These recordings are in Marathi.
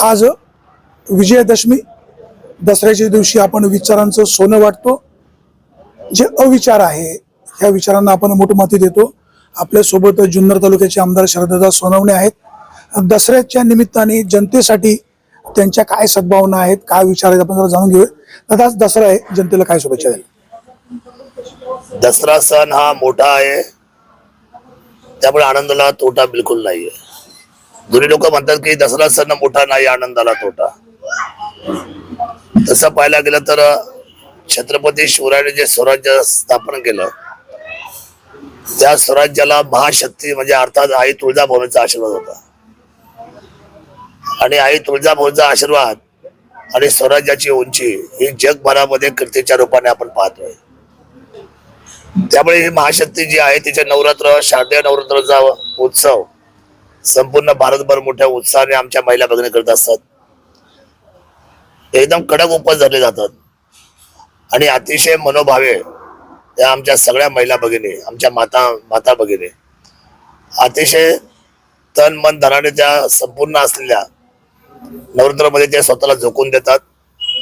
आज विजयादशमी दसऱ्याच्या दिवशी आपण विचारांचं सोनं वाटतो. जे अविचार आहे ह्या विचारांना आपण मोठमती देतो. आपल्यासोबत जुन्नर तालुक्याचे आमदार शरददा सोनवणे आहेत. दसऱ्याच्या निमित्ताने जनतेसाठी त्यांच्या काय सद्भावना आहेत काय विचार आहेत आपण जरा जाणून घेऊया. दादा आज दसरा आहे. जनतेला काय शुभेच्छा द्याल? दसरा सण हा मोठा आहे. त्यामुळे आनंदाला तोटा बिलकुल नाहीये. जुनी लोक म्हणतात की दसरा सण मोठा नाही आनंदाला तोटा. तसं पाहायला गेलं तर छत्रपती शिवरायाने जे स्वराज्य स्थापन केलं त्या स्वराज्याला महाशक्ती म्हणजे अर्थात आई तुळजाभवानीचा आशीर्वाद होता. आणि आई तुळजाभवानीचा आशीर्वाद आणि स्वराज्याची उंची ही जगभरामध्ये कीर्तीच्या रूपाने आपण पाहतोय. त्यामुळे ही महाशक्ती जी आहे तिचे नवरात्र शारदीय नवरात्राचा उत्सव संपूर्ण भारतभर मोठ्या उत्साहाने आमच्या महिला भगिनी करत असतात. एकदम कडक उपवास धरले जातात. आणि अतिशय मनोभावे त्या आमच्या सगळ्या महिला भगिनी आमच्या माता माता भगिनी. अतिशय तन मन धनाने त्या संपूर्ण असलेल्या नवरात्रामध्ये त्या स्वतःला झोकून देतात.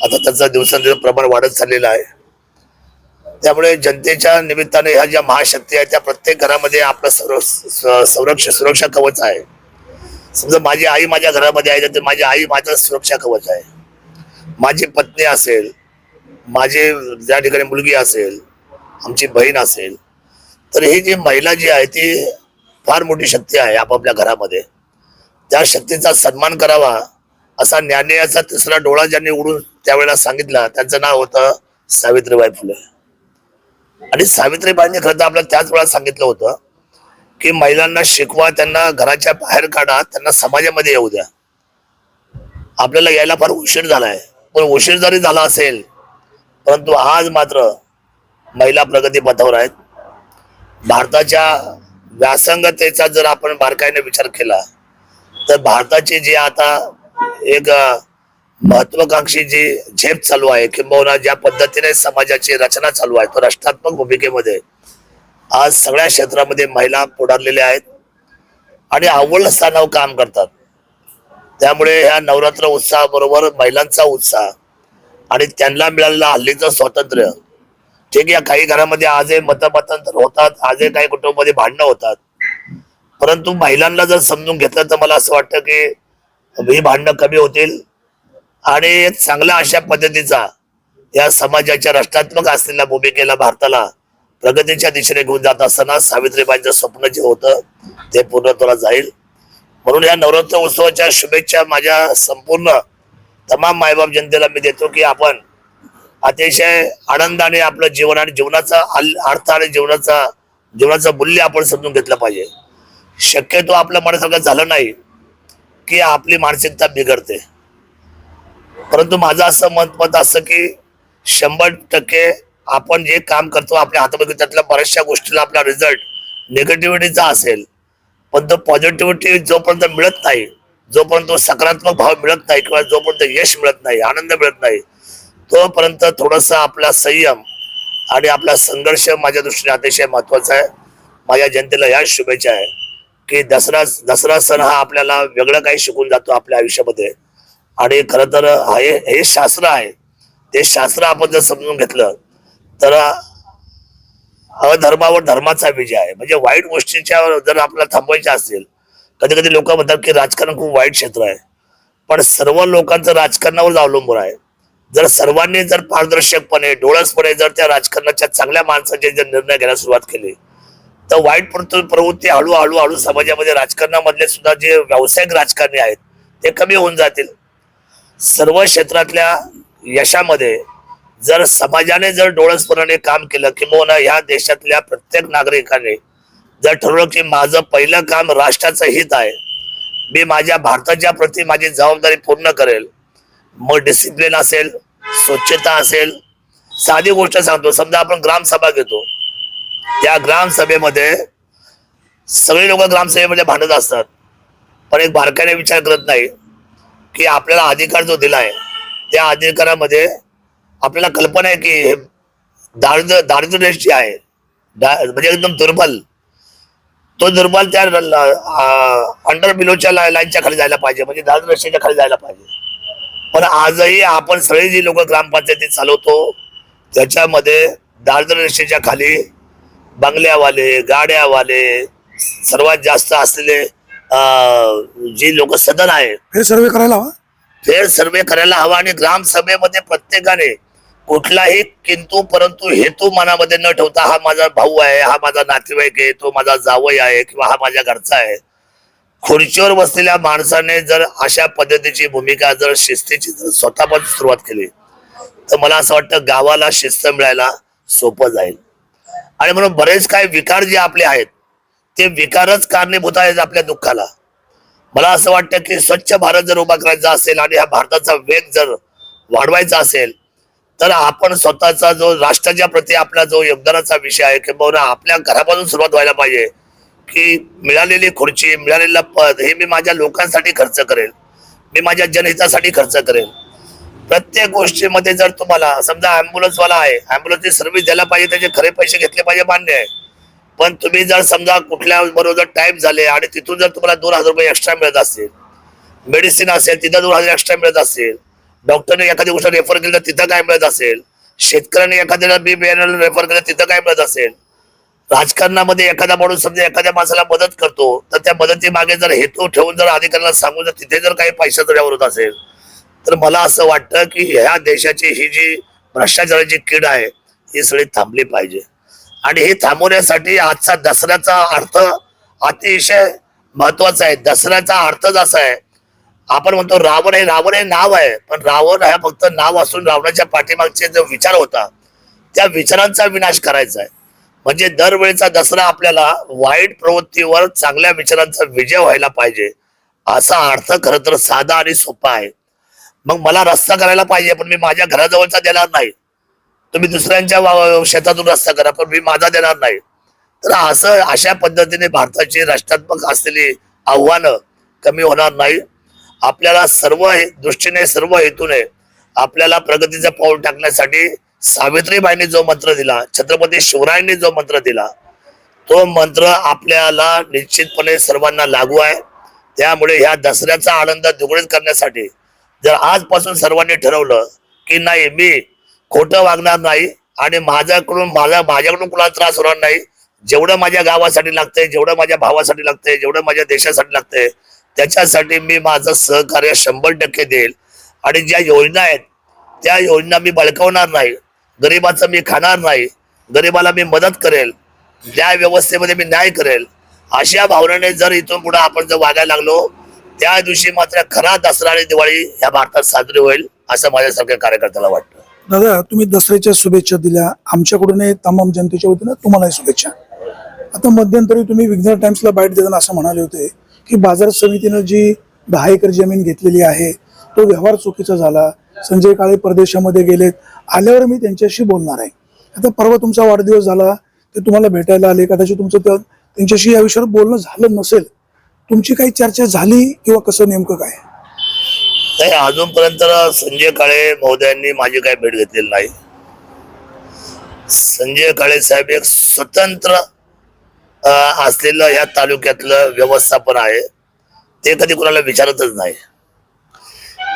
आता त्याचं दिवसेंदिवस प्रमाण वाढत चाललेलं आहे. त्यामुळे जनतेच्या निमित्ताने ह्या ज्या महाशक्ती आहेत त्या प्रत्येक घरामध्ये आपलं सर्व संरक्षण सुरक्षा कवच आहे. समजा माझी आई माझ्या घरामध्ये आहे तर माझी आई माझं सुरक्षा कवच आहे. माझी पत्नी असेल माझी ज्या ठिकाणी मुलगी असेल आमची बहीण असेल तर ही जी महिला जी आहे ती फार मोठी शक्ती आहे आपापल्या घरामध्ये. त्या शक्तीचा सन्मान करावा असा ज्ञानेयाचा तिसरा डोळा ज्यांनी उडून त्यावेळेला सांगितला त्यांचं नाव होतं सावित्रीबाई फुले. आणि सावित्रीबाईंनी खरं तर आपल्याला त्याच वेळा सांगितलं होतं की महिलांना शिकवा त्यांना घराच्या बाहेर काढा त्यांना समाजामध्ये येऊ द्या. आपल्याला यायला फार उशीर झालाय. पण उशीर जरी झाला असेल परंतु आज मात्र महिला प्रगती पथावर आहेत. भारताच्या व्यासंगतेचा जर आपण बारकाईने विचार केला तर भारताची जी आता एक महत्वाकांक्षी जी झेप चालू आहे किंबहुना ज्या पद्धतीने समाजाची रचना चालू आहे तो राष्ट्रात्मक भूमिकेमध्ये आज सगळ्या क्षेत्रामध्ये महिला पुढारलेल्या आहेत आणि अव्वल स्थानावर काम करतात. त्यामुळे ह्या नवरात्र उत्साहाबरोबर महिलांचा उत्साह आणि त्यांना मिळालेलं हल्लीचं स्वातंत्र्य ठीक या काही घरामध्ये आजही मतमतांतर होतात आजही काही कुटुंबामध्ये भांडणं होतात. परंतु महिलांना जर समजून घेतलं तर मला असं वाटतं की ही भांडणं कमी होतील. आणि एक चांगल्या अशा पद्धतीचा या समाजाच्या राष्ट्रात्मक असलेल्या भूमिकेला भारताला प्रगतीच्या दिशेने घेऊन जात असताना सावित्रीबाईंचं स्वप्न जे होतं ते पूर्णत्वाला जाईल. म्हणून या नवरात्र उत्सवाच्या शुभेच्छा माझ्या संपूर्ण तमाम मायबाप जनतेला मी देतो की आपण अतिशय आनंदाने आपलं जीवन आणि जीवनाचा अर्थ आणि जीवनाचा जीवनाचं मूल्य आपण समजून घेतलं पाहिजे. शक्यतो आपलं मनासारखं झालं नाही की आपली मानसिकता बिघडते. परंतु माझं असं मत मत असं की शंभर टक्के आपण जे काम करतो आपल्या हातामध्ये त्यातल्या बऱ्याचशा गोष्टीला आपला रिझल्ट निगेटिव्हिटीचा असेल. पण तो पॉझिटिव्हिटी जोपर्यंत मिळत नाही जोपर्यंत सकारात्मक भाव मिळत नाही किंवा जोपर्यंत यश मिळत नाही आनंद मिळत नाही तोपर्यंत थोडंसं आपला संयम आणि आपला संघर्ष माझ्या दृष्टीने अतिशय महत्त्वाचा आहे. माझ्या जनतेला ह्या शुभेच्छा आहे की दसरा दसरा सण हा आपल्याला वेगळं काही शिकून जातो आपल्या आयुष्यामध्ये. आणि खरं तर हे हे शास्त्र आहे. ते शास्त्र आपण जर समजून घेतलं तर अधर्मावर धर्माचा विजय आहे. म्हणजे वाईट गोष्टीच्या जर आपल्याला थांबवायच्या असतील कधी कधी लोक म्हणतात की राजकारण खूप वाईट क्षेत्र आहे. पण सर्व लोकांचं राजकारणावर अवलंबून आहे. जर सर्वांनी जर पारदर्शकपणे डोळसपणे जर त्या राजकारणाच्या चांगल्या माणसाचे जर निर्णय घ्यायला सुरुवात केली तर वाईट प्रवृत्ती हळूहळू हळू समाजामध्ये राजकारणामधले सुद्धा जे व्यावसायिक राजकारणी आहेत ते कमी होऊन जातील. सर्व क्षेत्रातल्या यशामध्ये जर समाजाने जर डोळसपणाने काम केलं किंबहुना ह्या देशातल्या प्रत्येक नागरिकाने जर ठरवलं की माझं पहिलं काम राष्ट्राचं हित आहे मी माझ्या भारताच्या प्रती माझी जबाबदारी पूर्ण करेल मग डिसिप्लिन असेल स्वच्छता असेल साधी गोष्ट सांगतो समजा आपण ग्रामसभा घेतो त्या ग्रामसभेमध्ये सगळे लोक ग्रामसभेमध्ये भांडत असतात पण एक बारकाईने विचार करत नाही की आपल्याला अधिकार जो दिला आहे त्या अधिकारामध्ये आपल्याला कल्पना आहे की हे दारिद्र्य दारिद्र्य आहे. दा- म्हणजे एकदम दुर्बल. तो दुर्बल त्या अंडर बिलोच्या लाईनच्या खाली जायला पाहिजे म्हणजे दारिद्र्य रेषेच्या खाली जायला पाहिजे. पण आजही आपण सगळे जी लोक ग्रामपंचायतीत चालवतो त्याच्यामध्ये दारिद्र्य रेषेच्या खाली बंगल्यावाले गाड्यावाले सर्वात जास्त असलेले अं, जी लोक सदन आहे हे सर्वे करायला हवा? फेर सर्वे करायला हवा आणि ग्रामसभेमध्ये प्रत्येकाने कुठलाही किंतु परंतु हेतू मनामध्ये न ठेवता हा माझा भाऊ आहे हा माझा नातेवाईक आहे तो माझा जावई आहे किंवा हा माझ्या घरचा आहे खुर्चीवर बसलेल्या माणसाने जर अशा पद्धतीची भूमिका जर शिस्तीची जर स्वतःपासून सुरुवात केली तर मला असं वाटतं गावाला शिस्त मिळायला सोपं जाईल. आणि म्हणून बरेच काही विकार जे आपले आहेत ते विकारच कारणीभूत आहेत आपल्या दुःखाला. मला असं वाटतं की स्वच्छ भारत जर उभा करायचा असेल आणि हा भारताचा वेग जर वाढवायचा असेल तर आपण स्वतःचा जो राष्ट्राच्या प्रती आपला जो योगदानाचा विषय आहे किंवा आपल्या घरापासून सुरुवात व्हायला पाहिजे की मिळालेली खुर्ची मिळालेलं पद हे मी माझ्या लोकांसाठी खर्च करेल मी माझ्या जनहितासाठी खर्च करेल. प्रत्येक गोष्टीमध्ये जर तुम्हाला समजा ambulance आहे ॲम्ब्युलन्सची सर्व्हिस द्यायला पाहिजे त्याचे खरे पैसे घेतले पाहिजे मान्य आहे. पण तुम्ही जर समजा कुठल्या बरोबर टाईप झाले आणि तिथून जर तुम्हाला दोन हजार रुपये एक्स्ट्रा मिळत असेल मेडिसिन असेल तिथं दोन हजार एक्स्ट्रा मिळत असेल डॉक्टरने एखादी गोष्ट रेफर केली तर तिथं काय मिळत असेल शेतकऱ्याने एखाद्याला बी बियाण्याला रेफर केलं तिथं काय मिळत असेल राजकारणामध्ये एखादा माणूस समजा एखाद्या माणसाला मदत करतो तर त्या मदतीमागे जर हेतू ठेवून जर अधिकाऱ्यांना सांगून जर तिथे जर काही पैशाचा व्यवहार होत असेल तर मला असं वाटतं की ह्या देशाची ही जी भ्रष्टाचाराची कीड आहे ही सगळी थांबली पाहिजे. आणि हे थांबवण्यासाठी आजचा दसऱ्याचा अर्थ अतिशय महत्त्वाचा आहे. दसऱ्याचा अर्थच असा आहे आपण म्हणतो रावण हे रावण हे नाव आहे पण रावण हा फक्त नाव असून रावणाच्या पाठीमागचे जो विचार होता त्या विचारांचा विनाश करायचा आहे. म्हणजे दरवेळेचा दसरा आपल्याला वाईट प्रवृत्तीवर चांगल्या विचारांचा विजय व्हायला पाहिजे असा अर्थ खरं तर साधा आणि सोपा आहे. मग मला रस्ता करायला पाहिजे पण मी माझ्या घराजवळचा देणार नाही. तुम्ही दुसऱ्यांच्या शेतातून रस्ता करा पण मी माझा देणार नाही. तर असं अशा पद्धतीने भारताची राष्ट्रात्मक असलेली आव्हानं कमी होणार नाही. आपल्याला सर्व दृष्टीने सर्व हेतूने आपल्याला प्रगतीचं पाऊल टाकण्यासाठी सावित्रीबाईंनी जो मंत्र दिला छत्रपती शिवरायांनी जो मंत्र दिला तो मंत्र आपल्याला निश्चितपणे सर्वांना लागू आहे. त्यामुळे ह्या दसऱ्याचा आनंद दुगणित करण्यासाठी जर आजपासून सर्वांनी ठरवलं की नाही मी खोटं वागणार नाही आणि माझ्याकडून माझा माझ्याकडून कुणाला त्रास होणार नाही. जेवढं माझ्या गावासाठी लागतंय जेवढं माझ्या भावासाठी लागतंय जेवढं माझ्या देशासाठी लागतंय त्याच्यासाठी मी माझं सहकार्य शंभर टक्के देईल. आणि ज्या योजना आहेत त्या योजना मी बळकवणार नाही. गरिबाचं मी खाणार नाही. गरिबाला मी मदत करेल. न्याय व्यवस्थेमध्ये मी न्याय करेल. अशा भावनेने जर इथून पुढे आपण जर वागायला लागलो त्या दिवशी मात्र खरा दसरा आणि दिवाळी ह्या भारतात साजरी होईल असं माझ्यासारख्या कार्यकर्त्याला वाटतं. दादा तुम्ही दसऱ्याच्या शुभेच्छा दिल्या. आमच्याकडून तमाम जनतेच्या वतीनं तुम्हालाही शुभेच्छा. आता मध्यंतरी तुम्ही विघ्नर टाइम्सला बाईट देताना असं म्हणाले होते की बाजार समितीनं जी दहा एकर जमीन घेतलेली आहे तो व्यवहार चुकीचा झाला. संजय काळे परदेशामध्ये गेलेत. आल्यावर मी त्यांच्याशी बोलणार आहे. आता परवा तुमचा वाढदिवस झाला ते तुम्हाला भेटायला आले. कदाचित तुमचं त्या- त्यांच्याशी या विषयावर बोलणं झालं नसेल. तुमची काही चर्चा झाली किंवा कसं नेमकं काय? नाही अजूनपर्यंत संजय काळे महोदयांनी माझी काही भेट घेतलेली नाही. संजय काळे साहेब एक स्वतंत्र असलेलं या तालुक्यातलं व्यवस्थापन आहे. ते कधी कोणाला विचारतच नाही.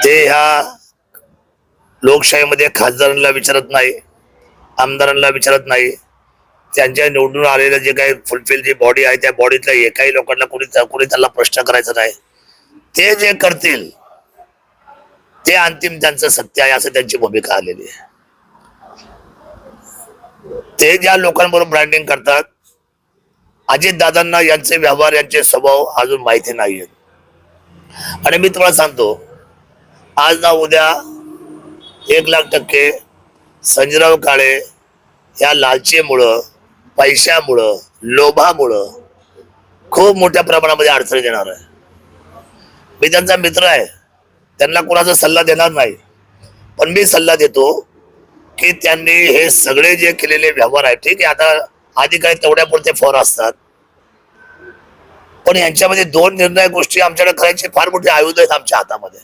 ते ह्या लोकशाहीमध्ये खासदारांना विचारत नाही आमदारांना विचारत नाही. त्यांच्या निवडून आलेलं जे काही फुलफिल जी बॉडी आहे त्या बॉडीतल्या एकाही लोकांना कुणी कुणी त्यांना प्रश्न करायचा नाही. ते जे करतील ते अंतिम त्यांचं सत्य आहे असं त्यांची भूमिका आलेली आहे. ते ज्या लोकांबरोबर ब्रँडिंग करतात अजित दादांना यांचे व्यवहार यांचे स्वभाव अजून माहिती नाहीयेत. आणि मी तुम्हाला सांगतो आज ना उद्या एक लाख टक्के संजयराव काळे या लालचीमुळं पैशामुळं लोभामुळं खूप मोठ्या प्रमाणामध्ये अडचणी येणार आहे. मी त्यांचा मित्र आहे. त्यांना कोणाचा सल्ला देणार नाही. पण मी सल्ला देतो की त्यांनी हे सगळे जे केलेले व्यवहार आहे ठीक आहे आता आधी काही तेवढ्यापुरते फॉर असतात. पण यांच्यामध्ये दोन निर्णय गोष्टी आमच्याकडे करायचे फार मोठे आयुध आहेत आमच्या हातामध्ये.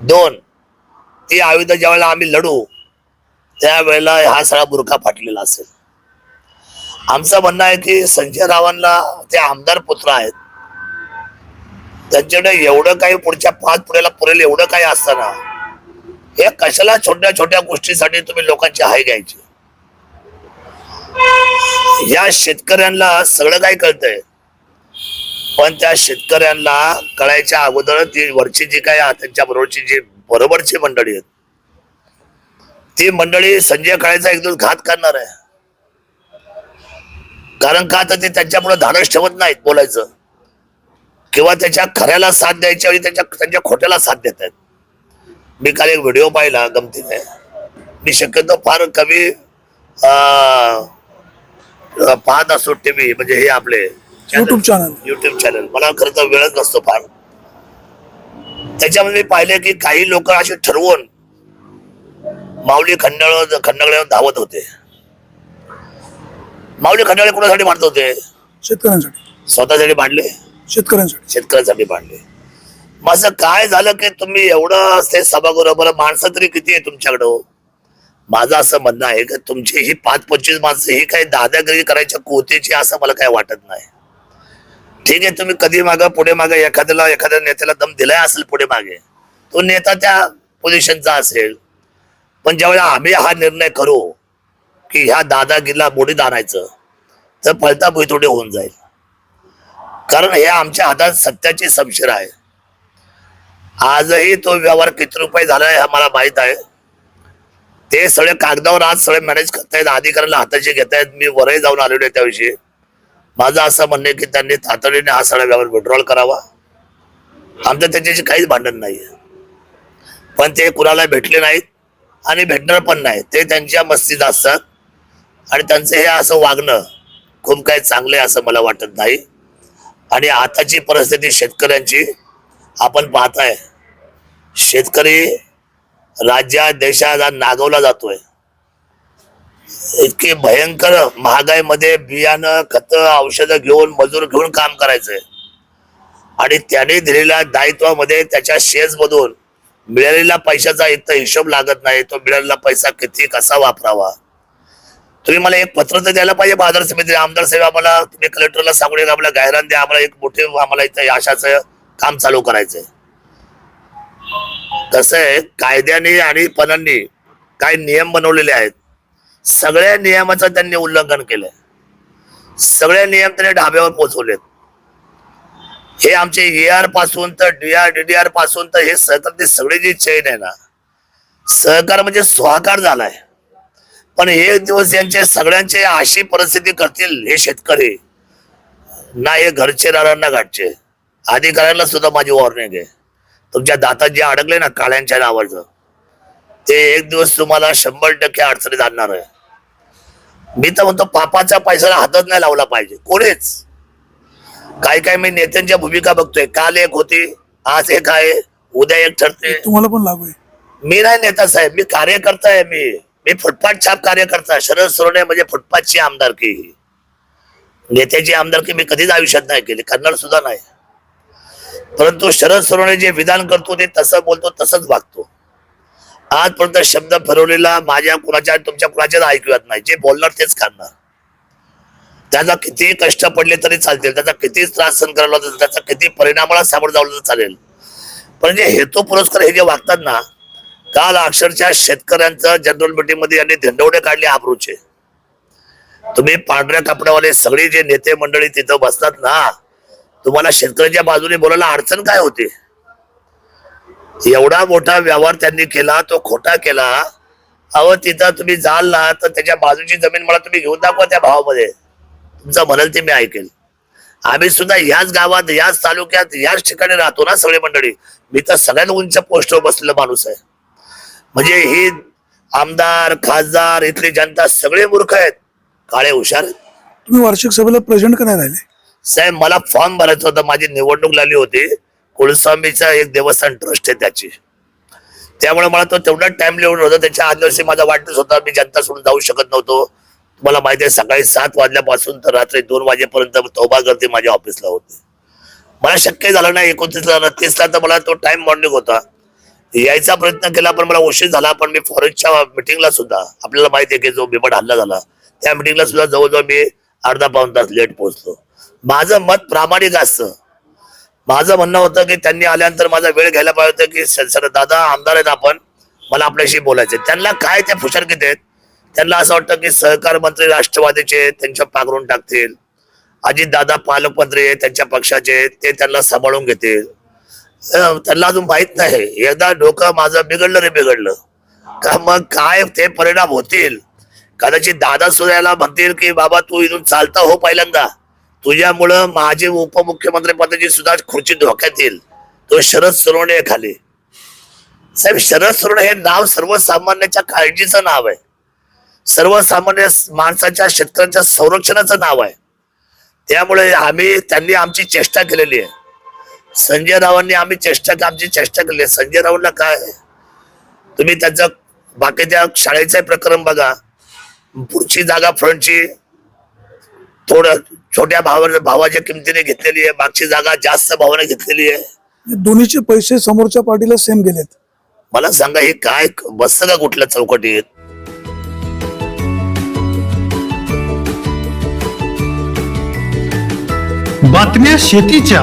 दोन ती आयुध ज्यावेळेला आम्ही लढू त्यावेळेला हा सगळा बुरखा फाटलेला असेल. आमचं म्हणणं आहे की संजय रावांना ते आमदार पुत्र आहेत त्यांच्याकडे एवढं काही पुढच्या पाच पुढ्याला पुरेल एवढं काही असताना हे कशाला छोट्या छोट्या गोष्टीसाठी तुम्ही लोकांची हाय घ्यायची? या शेतकऱ्यांना सगळं काही कळतंय. पण त्या शेतकऱ्यांना कळायच्या अगोदर ती वरची जी काय त्यांच्या बरोबरची जी बरोबरची मंडळी आहेत ती मंडळी संजय काळेचा एक दिवस घात करणार आहे. कारण का तर ते त्यांच्या पुढे धाडस ठेवत नाहीत बोलायचं. किंवा त्याच्या खऱ्याला साथ द्यायच्या वेळी त्याच्या त्यांच्या खोट्याला साथ देत आहेत. मी काल एक व्हिडिओ पाहिला गमतीने. मी शक्यतो फार कमी पाहत असतो टीव्ही म्हणजे हे आपले युट्यूब चॅनल युट्यूब चॅनल मला खरं तर वेळच नसतो फार. त्याच्यामध्ये मी पाहिले की काही लोक असे ठरवून माऊली खंडाळ खंडाळ्यावर धावत होते. माऊली खंडाळे कोणासाठी मांडत होते? शेतकऱ्यांसाठी. स्वतःसाठी मांडले शेतकऱ्यांसाठी. शेतकऱ्यांसाठी मांडले मग असं काय झालं की तुम्ही एवढं ते सभागृह बरं माणसं तरी किती आहे तुमच्याकडं हो? माझं असं म्हणणं आहे की तुमची ही पाच पंचवीस माणसं ही काही दादागिरी करायच्या कोतेची असं मला काही वाटत नाही. ठीक आहे तुम्ही कधी मागं पुढे मागे एखाद्याला एखाद्या नेत्याला दम दिलाय असेल पुढे मागे तो नेता त्या पोझिशनचा असेल. पण ज्यावेळेला आम्ही हा निर्णय करू की ह्या दादागिरीला बोडीत आणायचं तर फलता भुईतोडे होऊन जाईल. कारण हे आमच्या हातात सत्याची समशीर आहे. आजही तो व्यवहार किती रुपये झालाय हे मला माहीत आहे. ते सगळे कागदावर आज सगळे मॅनेज करतायत अधिकाऱ्याला हाताशी घेतायत. मी वरही जाऊन आलेलो आहे त्याविषयी. माझं असं म्हणणं आहे की त्यांनी तातडीने हा सगळा व्यवहार विड्रॉल करावा. आमचं त्याच्याशी काहीच भांडण नाही पण ते कुणाला भेटले नाहीत आणि भेटणार पण नाही ते त्यांच्या मस्तीत असतात. आणि त्यांचं हे असं वागणं खूप काही चांगलं आहे असं मला वाटत नाही. आणि आताची परिस्थिती शेतकऱ्यांची आपण पाहताय शेतकरी राज्यात देशात नागवला जातोय. इतकी भयंकर महागाईमध्ये बियाणं खत औषधं घेऊन मजूर घेऊन काम करायचंय. आणि त्याने दिलेल्या दायित्वामध्ये त्याच्या शेअर्स मधून मिळालेल्या पैशाचा इतका हिशोब लागत नाही तो मिळालेला पैसा किती कसा वापरावा? तुम्ही मला एक पत्र तर द्यायला पाहिजे बाजार समिती आमदार साहेब आम्हाला तुम्ही कलेक्टरला सांगून एक आम्हाला गायरान द्या आम्हाला एक मोठे आम्हाला इथं आशाचं काम चालू करायचंय. कसं आहे कायद्याने आणि पणांनी काही नियम बनवलेले आहेत. सगळ्या नियमाचं त्यांनी उल्लंघन केलंय. सगळे नियम त्यांनी ढाब्यावर पोहोचवलेत. हे आमचे एआरपासून तर डी डीआर डीडीआरपासून तर हे सहकार सगळी जी चैन आहे ना सहकार म्हणजे स्वाकार झालाय. पण एक दिवस यांचे सगळ्यांचे अशी परिस्थिती करतील हे शेतकरी. ना हे घरचे राहणार ना घाटचे अधिकाऱ्यांना सुद्धा माझी वॉर्निंग आहे. तुमच्या दातात जे अडकले ना काळ्यांच्या नावाचं. ते एक दिवस तुम्हाला शंभर टक्के अडचणीत आणणार आहे. मी तर म्हणतो पापाच्या पैशाला हातच नाही लावला पाहिजे. कोणीच? काय काय मी नेत्यांच्या भूमिका बघतोय. काल एक होती आज एक आहे उद्या एक ठरते. तुम्हाला पण लागू मी नाही नेता साहेब मी कार्यकर्ता आहे मी. मी फुटपाथ छाप कार्यकर्ता शरद सोरणे म्हणजे फुटपाथची आमदारकी. नेत्याची आमदारकी मी कधीच आयुष्यात नाही केली करणार सुद्धा नाही. परंतु शरद सोरणे जे विधान करतो ते तसं बोलतो तसंच वागतो. आजपर्यंत शब्द फिरवलेला माझ्या कुणाच्या तुमच्या कुणाच्याच ऐकूयात नाही. जे बोलणार तेच खाणार त्याचा किती कष्ट पडले तरी चालतील त्याचा किती त्रास सहन करायला त्याचा किती परिणामाला सामोरं जावलं तर चालेल. पण जे हेतू पुरस्कार हे जे वागतात ना काल अक्षरशः शेतकऱ्यांचं जनरल मिटिंगमध्ये यांनी धंडवडे काढले आबरूचे. तुम्ही पांढऱ्या कपड्यावाले सगळे जे नेते मंडळी तिथं बसतात ना तुम्हाला शेतकऱ्याच्या बाजूने बोलायला अडचण काय होती? एवढा मोठा व्यवहार त्यांनी केला तो खोटा केला. अहो तिथं तुम्ही जाल ना तर त्याच्या बाजूची जमीन मला तुम्ही घेऊन दाखवा त्या भावामध्ये. तुमचं म्हणाल ते मी ऐकेल. आम्ही सुद्धा याच गावात याच तालुक्यात याच ठिकाणी राहतो ना सगळे मंडळी. मी तर सगळ्यात उंच पोस्टवर बसलेला माणूस आहे. म्हणजे ही आमदार खासदार इथली जनता सगळे मूर्ख आहेत. काळे हुशार. तुम्ही वार्षिक सभेला प्रेझेंट का नाही राहिले? साहेब मला फॉर्म भरायचा होता. माझी निवडणूक लागली होती. कुलस्वामीचा एक देवस्थान ट्रस्ट आहे त्याची. त्यामुळे मला तो तेवढा टाइम लिहून होता. त्याच्या आदल्या दिवशी माझा वाढदिवस होता. मी जनता सोडून जाऊ शकत नव्हतो. तुम्हाला माहिती आहे सकाळी सात वाजल्यापासून तर रात्री दोन वाजेपर्यंत तोबा गर्दी माझ्या ऑफिसला होती. मला शक्य झालं नाही. एकोणतीसला तीसला तर मला तो टाइम मॉर्निंग होता. यायचा प्रयत्न केला पण मला उशीर झाला. पण मी फॉरेस्टच्या मिटिंगला सुद्धा आपल्याला माहिती आहे की जो बिबट हल्ला झाला त्या मिटिंगला सुद्धा जवळजवळ मी अर्धा पाऊन तास लेट पोहोचलो. माझं मत प्रामाणिक असतं. माझं म्हणणं होतं की त्यांनी आल्यानंतर माझा वेळ घ्यायला पाहिजे होतं की सर दादा आमदार आहेत आपण मला आपल्याशी बोलायचं त्यांना काय त्या फुशारकीत आहेत? त्यांना असं वाटतं की सहकार मंत्री राष्ट्रवादीचे त्यांच्या पांघरून टाकतील. अजित दादा पालकमंत्री आहेत त्यांच्या पक्षाचे ते त्यांना सांभाळून घेतील. त्यांना अजून माहीत नाही. एकदा डोकं माझं बिघडलं रे बिघडलं. का मग काय ते परिणाम होतील? कदाचित दादा सुद्धा याला म्हणतील की बाबा तू इथून चालता हो पहिल्यांदा. तुझ्यामुळं माझे उपमुख्यमंत्री पदाची सुद्धा खुर्ची धोक्यात येईल. तो शरद सोनवणे खाली. साहेब शरद सोनवणे हे नाव सर्वसामान्याच्या काळजीचं नाव आहे. सर्वसामान्य माणसाच्या शेतकऱ्यांच्या संरक्षणाचं नाव आहे. त्यामुळे आम्ही त्यांनी आमची चेष्टा केलेली आहे. संजय रावांनी आम्ही चेष्टा आमची चेष्टा केली. आहे संजय रावांना काय? तुम्ही त्याचं बाकीच्या शाळेचं प्रकरण बघा. पुढची जागा फ्रंटची थोडं छोट्या भावा भावाच्या किमतीने घेतलेली आहे. मागची जागा जास्त भावाने घेतलेली आहे. दोन्हीचे पैसे समोरच्या पार्टीला सेम गेलेत. मला सांगा हे काय बसतं का कुठल्या चौकटीत? बातम्या शेतीच्या.